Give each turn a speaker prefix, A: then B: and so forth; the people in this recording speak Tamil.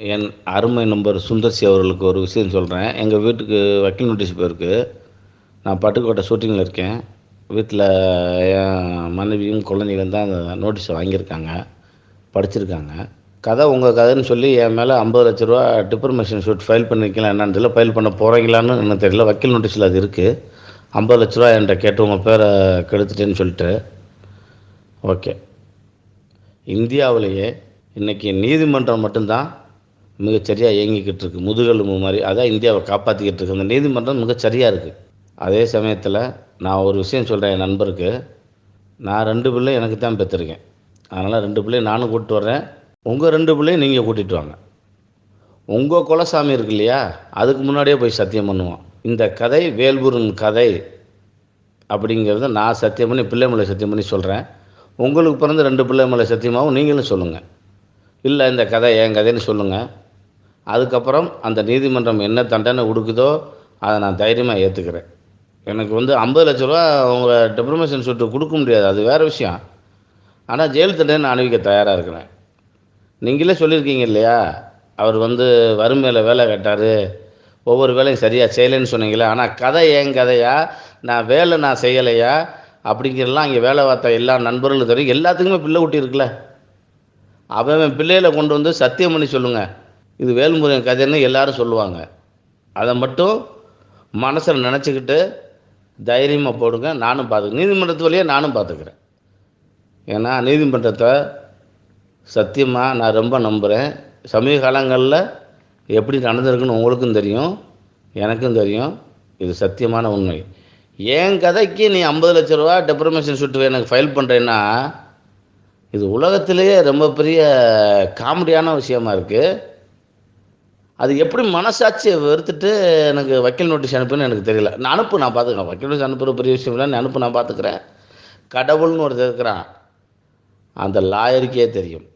A: என் அருமை நம்பர் சுந்தர்சி அவர்களுக்கு ஒரு விஷயம் சொல்கிறேன் எங்கள் வீட்டுக்கு வக்கீல் நோட்டீஸ் போயிருக்கு. நான் பட்டுக்கோட்டை ஷூட்டிங்கில் இருக்கேன். வீட்டில் என் மனைவியும் குழந்தைகளும் தான் அந்த நோட்டீஸை வாங்கியிருக்காங்க. படிச்சிருக்காங்க. கதை உங்கள் கதைன்னு சொல்லி என் மேலே ஐம்பது லட்ச ரூபா டிப்ரமேஷன் ஷூட் ஃபைல் பண்ணிக்கலாம் என்னன்னு தெரியல. ஃபைல் பண்ண போகிறீங்களான்னு எனக்கு தெரியல. வக்கீல் நோட்டீஸில் அது இருக்குது ஐம்பது லட்ச ரூபா என்கிட்ட கேட்டு உங்கள் பேரை கெடுத்துட்டேன்னு சொல்லிட்டு. ஓகே. இந்தியாவிலேயே இன்றைக்கி நீதிமன்றம் மட்டும்தான் மிகச்சரியாக இயங்கிக்கிட்டு இருக்குது முதுகெலும்பு மாதிரி. அதான் இந்தியாவை காப்பாற்றிக்கிட்டு இருக்கு அந்த நீதிமன்றம் மிகச்சரியாக இருக்குது அதே சமயத்தில் நான் ஒரு விஷயம் சொல்கிறேன் என் நண்பருக்கு. நான் ரெண்டு பிள்ளை எனக்கு தான் பெற்றிருக்கேன் அதனால் ரெண்டு பிள்ளையும் நானும் கூப்பிட்டு வர்றேன். உங்கள் ரெண்டு பிள்ளையும் நீங்கள் கூட்டிகிட்டு வாங்க. உங்கள் குலசாமி இருக்கு இல்லையா? அதுக்கு முன்னாடியே போய் சத்தியம் பண்ணுவோம் இந்த கதை வேல்புரன் கதை அப்படிங்கிறத நான் சத்தியம் பண்ணி பிள்ளைமலை சத்தியம் பண்ணி சொல்கிறேன் உங்களுக்கு பிறந்த ரெண்டு பிள்ளைமலை சத்தியமாகவும் நீங்களும் சொல்லுங்கள் இல்லை இந்த கதை என் கதைன்னு சொல்லுங்கள் அதுக்கப்புறம் அந்த நீதிமன்றம் என்ன தண்டனை கொடுக்குதோ அதை நான் தைரியமாக ஏற்றுக்கிறேன் எனக்கு வந்து ஐம்பது லட்ச ரூபா உங்கள் டிப்ரமேஷன் சுட்டு கொடுக்க முடியாது. அது வேறு விஷயம். ஆனால் ஜெயில் தண்டனை நான் அணிவிக்க தயாராக இருக்கிறேன். நீங்களே சொல்லியிருக்கீங்க இல்லையா? அவர் வந்து வறுமையில் வேலை கேட்டார் ஒவ்வொரு வேலையும் சரியாக செய்யலைன்னு சொன்னீங்களே. ஆனால் கதை ஏன் கதையா? நான் வேலை நான் செய்யலையா? அப்படிங்கிறலாம் இங்கே வேலை பார்த்த எல்லா நண்பர்களும் தெரியும். எல்லாத்துக்குமே பிள்ளை குட்டி இருக்குல்ல. அவன் பிள்ளைகளை கொண்டு வந்து சத்தியம் பண்ணி சொல்லுங்கள் இது வேல்முருகன் கதைன்னு எல்லாரும் சொல்லுவாங்க. அதை மட்டும் மனசில் நினச்சிக்கிட்டு தைரியமாக போடுங்க நானும் பார்த்துக்கிறேன் நீதிமன்றத்து வழியாக நானும் பார்த்துக்கிறேன் ஏன்னா நீதிமன்றத்தை சத்தியமாக நான் ரொம்ப நம்புகிறேன் சமீப காலங்களில் எப்படி நடந்திருக்குன்னு உங்களுக்கும் தெரியும் எனக்கும் தெரியும். இது சத்தியமான உண்மை. என் கதைக்கு நீ ஐம்பது லட்ச ரூபா டெப்ரமேஷன் சுட்டு எனக்கு ஃபைல் பண்ணுறேன்னா இது உலகத்திலேயே ரொம்ப பெரிய காமெடியான விஷயமா இருக்குது அது எப்படி மனசாட்சியை வெறுத்துட்டு எனக்கு வக்கீல் நோட்டீஸ் அனுப்புன்னு எனக்கு தெரியல. நான் அனுப்பு நான் பார்த்துக்கிறேன். வக்கீல் நோட்டீஸ் அனுப்புகிற பெரிய விஷயம் இல்லை நீ அனுப்பு நான் பார்த்துக்கிறேன். கடவுள்னு ஒருத்தர் இருக்கிறான். அந்த லாயருக்கே தெரியும்.